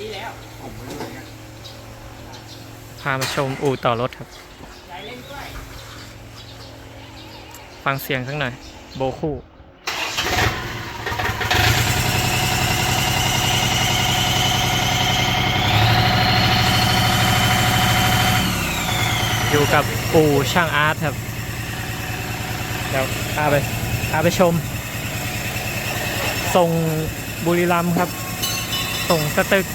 ดีแล้วผมไม่รู้ไงพามาชมอู่ต่อรถครับ ยายเล่นด้วยฟังเสียงสักหน่อย โบคู่ อยู่กับอู่ช่างอาร์ตครับ เดี๋ยวพาไปพาไปชม ส่งบุรีรัมย์ครับ ส่งสตึก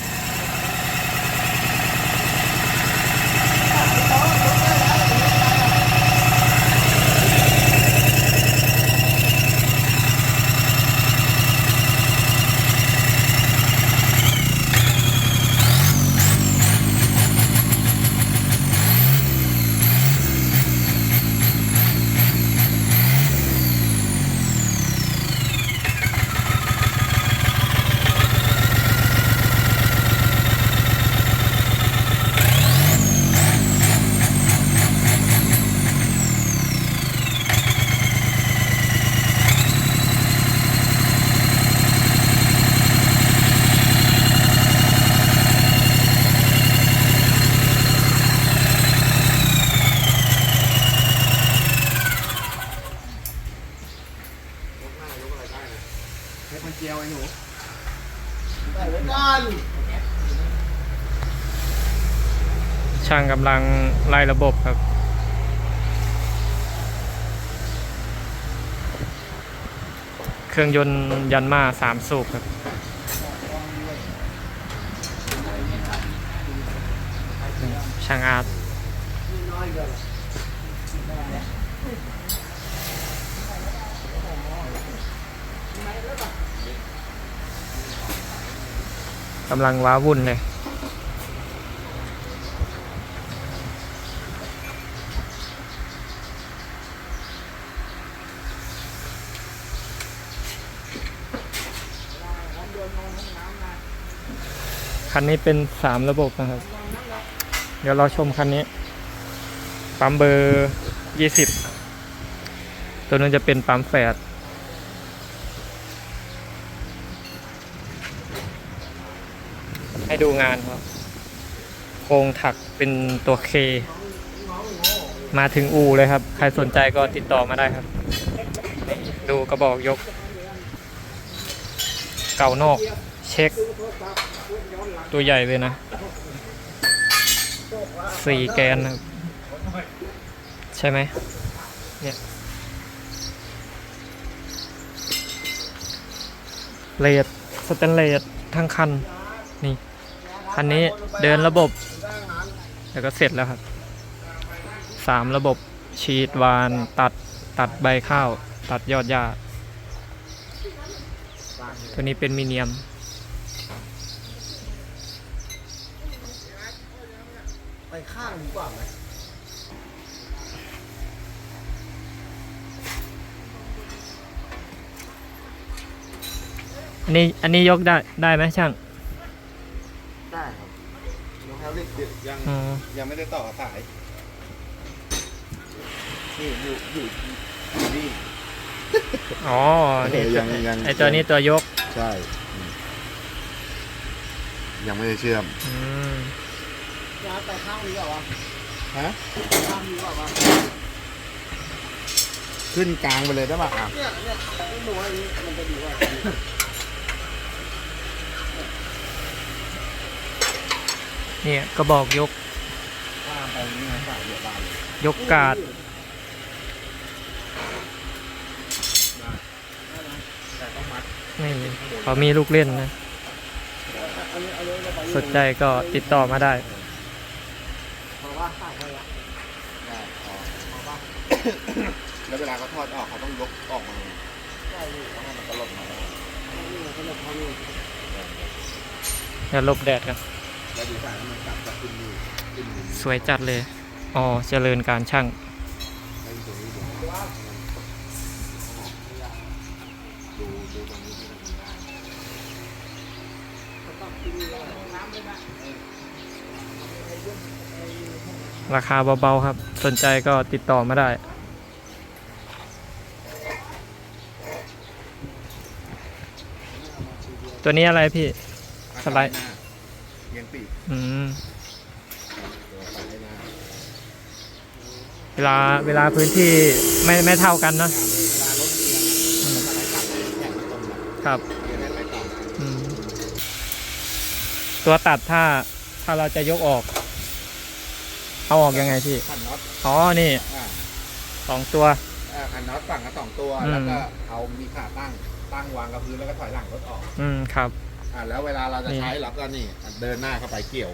ยกหน้ายกอะไรได้เลยเทปมันเจียวไอ้หนู ใส่ไว้ก่อน ช่างกำลังไล่ระบบครับ เครื่องยนต์ยันมาสามสูบครับช่างอาร์ตกำลังว้าวุ่นเลย คันนี้เป็นสามระบบนะครับ เดี๋ยวเราชมคันนี้ ปั๊มเบอร์ยี่สิบตัวนั้นจะเป็นปั๊มแฝดให้ดูงานครับ โครงถักเป็นตัวเค มาถึงอู่เลยครับ ใครสนใจก็ติดต่อมาได้ครับ ดูกระบอกยก เก่านอก เช็ค ตัวใหญ่เลยนะสี่แกนนะใช่ไหมเนี่ยเลดสแตนเลสทั้งคัน นี่คันนี้เดินระบบ แล้วก็เสร็จแล้วครับสามระบบฉีดวานตัดตัดใบข้าว ตัดยอดหญ้าตัวนี้เป็นมีเนียม ไปข้างดีกว่าไหมอันนี้อันนี้ยกได้ได้ไหมช่าง ได้ครับรองเท้าเล็กเด็ดยังอ๋อ ยังไม่ได้ต่อสายนี่อยู่อยู่อยู่นี่ อ๋อนี่เออยังยัง ไอตัวนี้ตัวยกใช่อืมยังไม่ได้เชื่อม อืม ยาแต่ข้างนี้เหรอวะฮะข้างนี้เหรอวะขึ้นกลางไปเลยได้ป่ะอะเนี่ยเนี่ยไม่รู้ว่าอันนี้มันจะดีกว่าเนี่ยกระบอกยกข้ามไปนี่นะสายเดียวได้ยกกาดแต่ต้องมัดนี่เขามีลูกเล่นนะอันนี้อันนี้จะไปสนใจก็ติดต่อมาได้เพราะ ว่าข้างไปละได้พอแล้วเวลาเขาทอดออกเขาต้องยกออกมาได้อยู่เพราะว่ามันตลบมาแล้วนี่ขนมเขานี่อย่าหลบแดดกันแล้วดูสายมันกลับจากขึ้นนี่ขึ้นนี่สวยจัดเลย อ๋อ เจริญการช่างให้ดูนี่ดูดูดูตรงนี้ที่มันได้ต้องกินน้ำเลยนะ ราคาเบาๆครับ สนใจก็ติดต่อมาได้ ตัวนี้อะไรพี่ สไลด์เอียงปีกอืมตัวซ้ายหน้าเวลาเวลาพื้นที่ไม่ไม่เท่ากันเนาะเวลารถเอียงอะรถอะไรกลับแข่งตรงแบบครับเอียงได้ไปต่ออืมตัวตัดถ้าถ้าเราจะยกออก เอาออกยังไงพี่ ขันน็อตอ๋อ นี่อ่าสองตัว อ่าขันน็อตฝั่งละสองตัว อืม แล้วก็เอามีขาตั้งตั้งวางกับพื้นแล้วก็ถอยหลังรถออกอืม ครับ อ่าแล้วเวลาเราจะนี่ ใช้เราก็นี่เดินหน้าเข้าไปเกี่ยว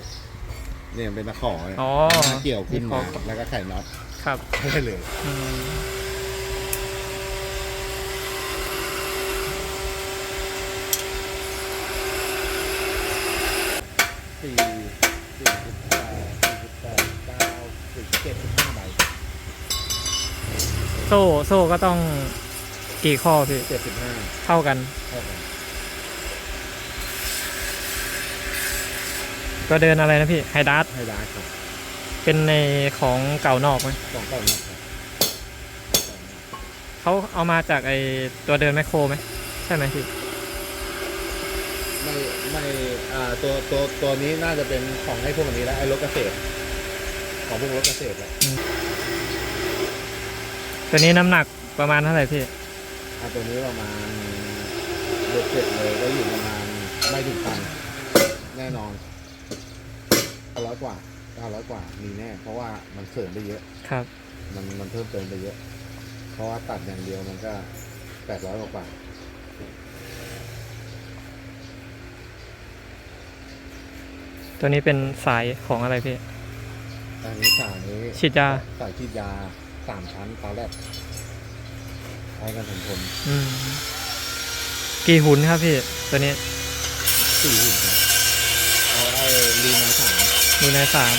เนี่ยเป็นตะขอเนี่ยอ๋อเดินหน้าเกี่ยวขึ้นมามีขอแล้วก็ไขน็อตครับ ได้เลย อืมสี่สี่ โซ่โซ่ก็ต้องกี่ข้อพี่เจ็ดสิบห้าเท่ากันเท่ากันตัวเดินอะไรนะพี่ไฮดัสให้ได้ครับเป็นในของเก่านอกไหมสองเก้าหนึ่งครับเขาเอามาจากไอตัวเดินแมคโครไหมใช่ไหมพี่ไม่ไม่อ่าตัวตัวตัวนี้น่าจะเป็นของให้พวกอันนี้แล้วไอ้รถเกษตร ของพวกรถเกษตรแหละ ตัวนี้น้ำหนักประมาณเท่าไหร่พี่อ่าตัวนี้ประมาณเบ็ดเสร็จเลยก็อยู่ประมาณไม่ถึงตันแน่นอนร้อยกว่าเก้าร้อยกว่ามีแน่ เพราะว่ามันเสริมไปเยอะ ครับ มันมันเพิ่มเติมไปเยอะ เพราะว่าตัดอย่างเดียวมันก็แปดร้อยกว่าบาทตัวนี้เป็นสายของอะไรพี่ อันนี้สายนี้ฉีดยา สายฉีดยา สามชั้นตาแรกใช้กันทนทนอืมกี่หุ่นครับพี่ ตัวนี้สี่หุ่นครับเอาไอ้ลีนาสามดูในสาม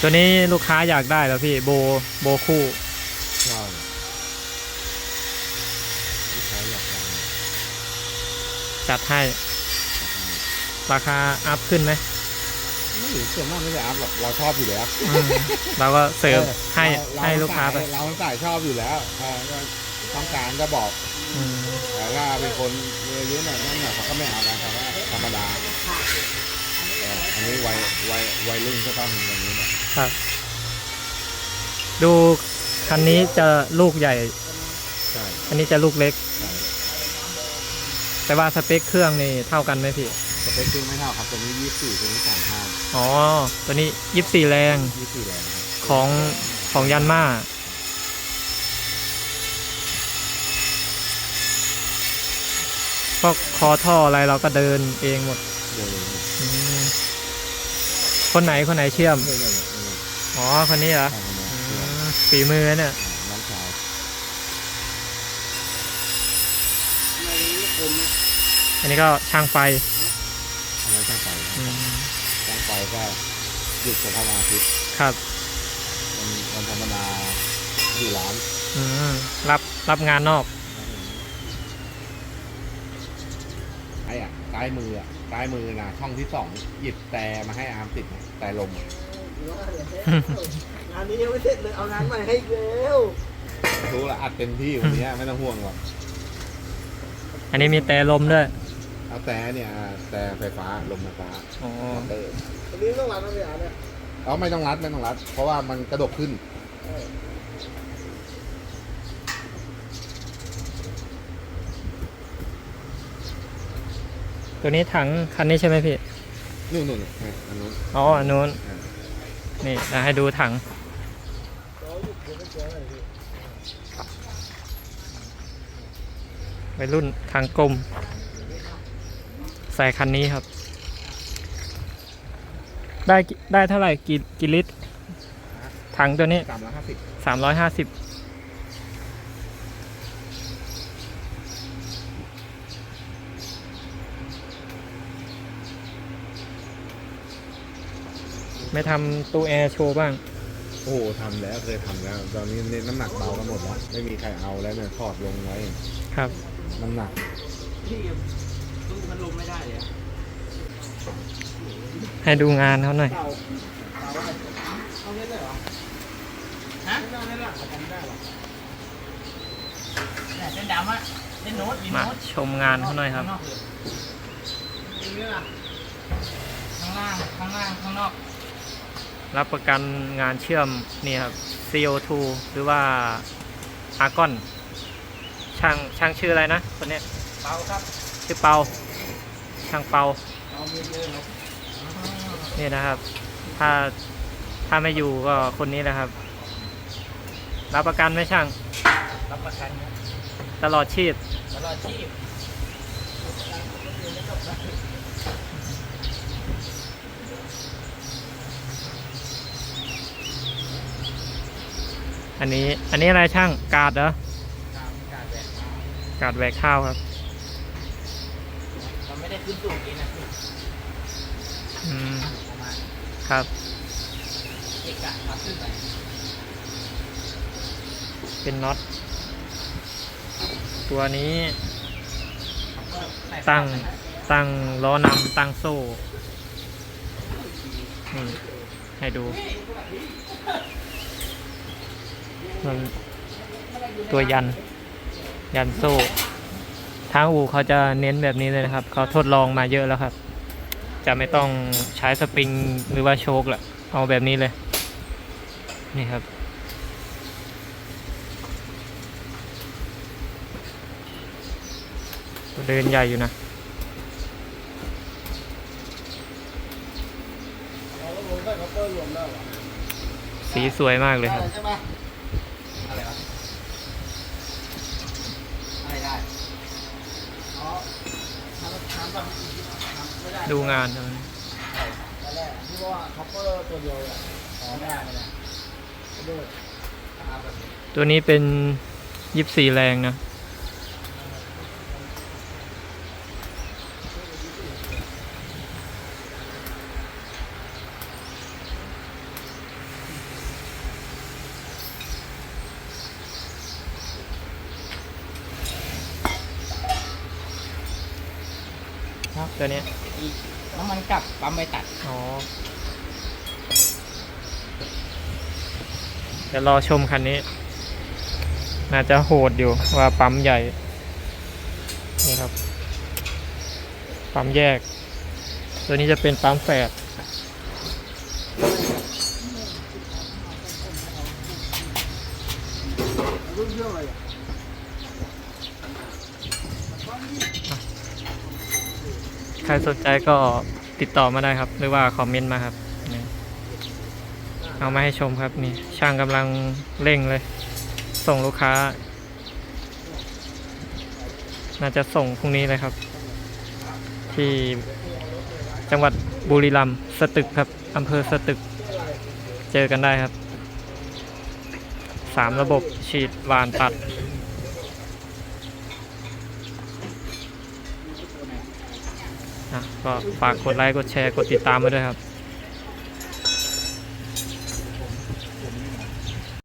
ตัวนี้ลูกค้าอยากได้แล้วพี่โบโบคู่ใช่ที่ใช้อยากได้ จัดให้ ราคาอัพขึ้นไหมไม่ถึงส่วนมากไม่ได้อัพหรอกเราชอบอยู่แล้วอืมเราก็เสริมให้เรให้ลูกค้าไปเราสายชอบอยู่แล้วเออก็ต้องการก็บอกอืมแต่ถ้าเป็นคนมีอายุหน่อยนั่นหน่อยเขาก็ไม่เอากันเขาก็ธรรมดาเอออันนี้วัยวัยวัยรุ่นก็ต้องอย่างนี้แหละครับ ดูคันนี้จะลูกใหญ่ ใช่ อันนี้จะลูกเล็กใช่ แต่ว่าสเปคเครื่องนี่เท่ากันไหมพี่ สเปคจริงไม่เท่าครับตัวนี้ยี่สี่ตัวนี้สามห้าอ๋อ ตัวนี้ยิบสี่แรงยี่สี่แรงครับของของยันมาพวกคอท่ออะไรเราก็เดินเองหมด เดี๋ยวเลยอืมคนไหนคนไหนเชื่อมเพื่อนเลยเอออ๋อ คนนี้เหรอใช่คนนี้อืเพื่อนมฝีมือเนี่ยน้องชาย ในนี้คมนะ อันนี้ก็ช่างไฟอันนั้นช่างไฟอืมช่างไฟก็หยุดเฉพาะวันอาทิตย์ครับวันวันธรรมดาอยู่ร้านอืมรับรับงานนอก ไอ้อะซ้ายมืออะซ้ายมือนะช่องที่สองหยิบแต่มาให้อาร์มติดนะแต่ลมอะงานนี้ยังไม่เสร็จเลย เอางานใหม่ให้อีกแล้วรู้ละอัดเต็มที่วันนี้ไม่ต้องห่วงหรอกอันนี้มีแต่ลมด้วยเอา แต่เนี่ยแต่ไฟฟ้าลมไฟฟ้าอ๋อมอเตอร์อันนี้ต้องรันนะพี่อาเนี่ยเอาไม่ต้องรัดไม่ต้องรัด เพราะว่ามันกระดกขึ้นเออตัวนี้ถังคันนี้ใช่ไหมพี่นู่นนู่นนู่นอันนู้นอ๋ออันนู้น อ่านี่จะให้ดูถัง เราหยุดเดี๋ยวไม่เจออะไรพี่วัยรุ่นทางกลม ใส่คันนี้ครับ ได้กี่ได้เท่าไหร่กี่กี่ลิตรถังตัวนี้สามร้อยห้าสิบสามร้อยห้าสิบไม่ทำตู้แอร์โชว์บ้าง โอ้โหทำแล้วเคยทำแล้ว ตอนนี้น้ำหนักเบากันหมดแล้ว ไม่มีใครเอาแล้วเนี่ยถอดลงไว้ ครับ น้ำหนัก พี่ตู้พัดลมไม่ได้เลยอะให้ดูงานเขาหน่อยเต่าเต่าอะไรเอาเงี้ยเลยเหรอฮะไม่ได้ไม่ได้จำไม่ได้หรอกเนี่ยเส้นดำอะเส้นโน้ตมีมาโน้ตชมงานเขาหน่อยครับ ข้างนอกเลยตรงนี้นะข้างล่างข้างล่างข้างนอกรับประกันงานเชื่อมนี่ครับ CO2 หรือว่า Argon ช่างช่างชื่ออะไรนะคนเนี้ยเบาครับ ชื่อเปา ช่างเปาเอาเงินเลยครับนี่นะครับ ถ้าถ้าไม่อยู่ก็คนนี้แหละครับ รับประกันไหมช่าง รับประกันนะตลอดชีพตลอดชีพอันนี้อันนี้อะไรช่างกาดเหรอการการแบกกาดแหวกข้าวครับมันไม่ได้ ขึ้นสูงเองนะคืออืมประมาณครับ เอกะครับขึ้นไปเป็นน็อตตัวนี้ใส่ตั้งไปนะตั้งล้อนำตั้งโซ่นี่ให้ดูมันตัวยัน ยันโซ่ ทางอู่เขาจะเน้นแบบนี้เลยนะครับ เขาทดลองมาเยอะแล้วครับ จะไม่ต้องใช้สปริงหรือว่าโชคละเอาแบบนี้เลย นี่ครับ เดินใหญ่อยู่นะสีสวยมากเลยครับ ได้ใช่ไหม อะไรวะอะไรได้ อ๋อทำทำแบบทำไม่ได้ดูงานครับตอนแรกที่ว่าคัพเปอร์ตัวเดียวอะอ๋อไม่ได้ไม่ได้ไม่ได้เอาแบบนี้ตัวนี้เป็นยิบสี่แรงนะ ครับ ตัวเนี้ยอีกน้ำมันกลับปั๊มไปตัด อ๋อเดี๋ยวรอชมคันนี้ น่าจะโหดอยู่ว่าปั๊มใหญ่ นี่ครับ ปั๊มแยก ตัวนี้จะเป็นปั๊มแฝด รุ่นเรื่องอะไรอะ ใครสนใจก็ติดต่อมาได้ครับ หรือว่าคอมเมนต์มาครับนี่เอามาให้ชมครับนี่ช่างกำลังเร่งเลย ส่งลูกค้า น่าจะส่งพรุ่งนี้เลยครับ ที่จังหวัดบุรีรัมย์สตึกครับอำเภอสตึก เจอกันได้ครับสามระบบฉีดวานตัด นะ ก็ฝากกดไลค์กดแชร์กดติดตามไว้ด้วยครับ